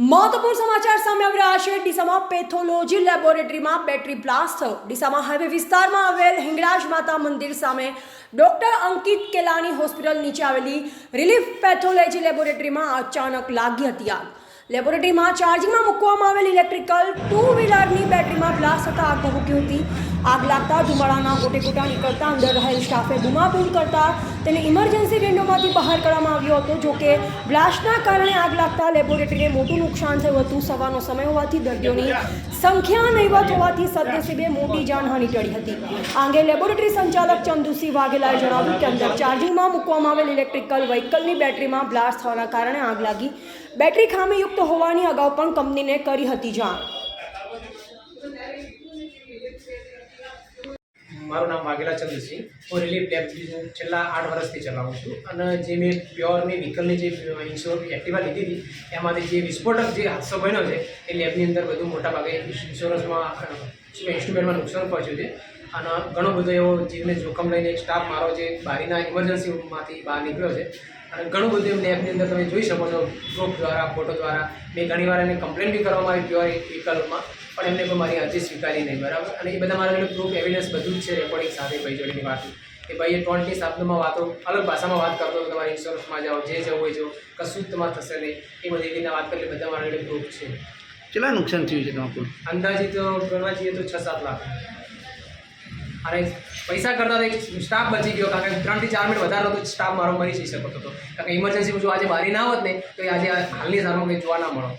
મહત્વપૂર્ણ સમાચાર સામે આવી રહ્યા છે. ડીસામાં પેથોલોજી લેબોરેટરીમાં બેટરી બ્લાસ્ટ થયો ડીસામાં હાઈવે વિસ્તારમાં આવેલ હિંગળાજ માતા મંદિર સામે ડોક્ટર અંકિત કેલાની હોસ્પિટલ નીચે આવેલી રિલીફ પેથોલોજી લેબોરેટરીમાં અચાનક લાગી હતી આગ. લેબોરેટરીમાં ચાર્જિંગમાં મૂકવામાં આવેલ ઇલેક્ટ્રિકલ ટુ વ્હીલરની બેટરીમાં બ્લાસ્ટ થતાં આગ ભભૂકી હતી. આગ લાગતા ધુમાડાના ગોટે ગોટા નીકળતા અંદર રહેલ સ્ટાફે બૂમાબૂમ કરતા તેને ઇમરજન્સી વિન્ડોમાંથી બહાર કાઢવામાં આવ્યો હતો. જો કે બ્લાસ્ટના કારણે આગ લાગતા લેબોરેટરીને મોટું નુકસાન થયું હતું. સવારનો સમય હોવાથી દર્દીઓની સંખ્યા નહીવત હોવાથી સદનસીબે મોટી જાનહાનિ ટળી હતી. આ અંગે લેબોરેટરી સંચાલક ચંદુસિંહ વાઘેલાએ જણાવ્યું કે અંદર ચાર્જિંગમાં મૂકવામાં આવેલ ઇલેક્ટ્રિકલ વ્હીકલની બેટરીમાં બ્લાસ્ટ થવાના કારણે આગ લાગી. બેટરી ખામીયુક્ત હોવાની અગાઉ પણ કંપનીને કરી હતી જાણ. મારું નામ વાઘેલા ચંદ્રસિંહ. હું રિલીફ લેબ છેલ્લા આઠ વર્ષથી ચલાવું છું. અને જે મેં પ્યોરની વ્હીકલની જે ઇન્સ્યોર એક્ટિવા લીધી હતી, એમાંથી જે વિસ્ફોટક જે હાદસો બન્યો છે, એ લેબની અંદર બધું મોટાભાગે ઇન્સ્યોરન્સમાં ઇન્સ્ટ્રુમેન્ટમાં નુકસાન પહોંચ્યું છે. અને ઘણો બધો એવો જીવને જોખમ લઈને એક સ્ટાફ મારો જે બારીના ઇમરજન્સીમાંથી બહાર નીકળ્યો છે અને ઘણું બધું એમને એપની અંદર તમે જોઈ શકો છો પ્રૂફ દ્વારા ફોટો દ્વારા. મેં ઘણીવાર એને કમ્પ્લેન બી કરવામાં આવી પ્યોર વિકલ્પમાં પણ એમને કોઈ મારી અરજી સ્વીકારી નહીં બરાબર? અને એ બધા મારા પ્રૂફ એવિડન્સ બધું જ છે રેકોર્ડિંગ સાથે ભાઈ જોડેની વાત કે ભાઈ એ ટોન્ટી શબ્દમાં વાતો અલગ ભાષામાં વાત કરતો હતો તમારે ઇન્સ્યોરન્સમાં જાઓ જે જવું હોય જો કશું જ તમારે થશે નહીં. એ બધી રીતના વાત કરી બધા મારા પ્રૂફ છે. કેટલા નુકસાન થયું છે તમારું? અંદાજિત ગણવા જઈએ તો છ સાત લાખ. અને પૈસા કરતા એક સ્ટાફ બચી ગયો, કારણ કે ત્રણથી ચાર મિનિટ વધારે તો સ્ટાફ મારો મરી જઈ શકતો હતો. કારણ કે ઇમરજન્સીમાં જો આજે બારી ના હોત ને, તો એ આજે હાલની સારમાં કંઈ જોવા ના મળો.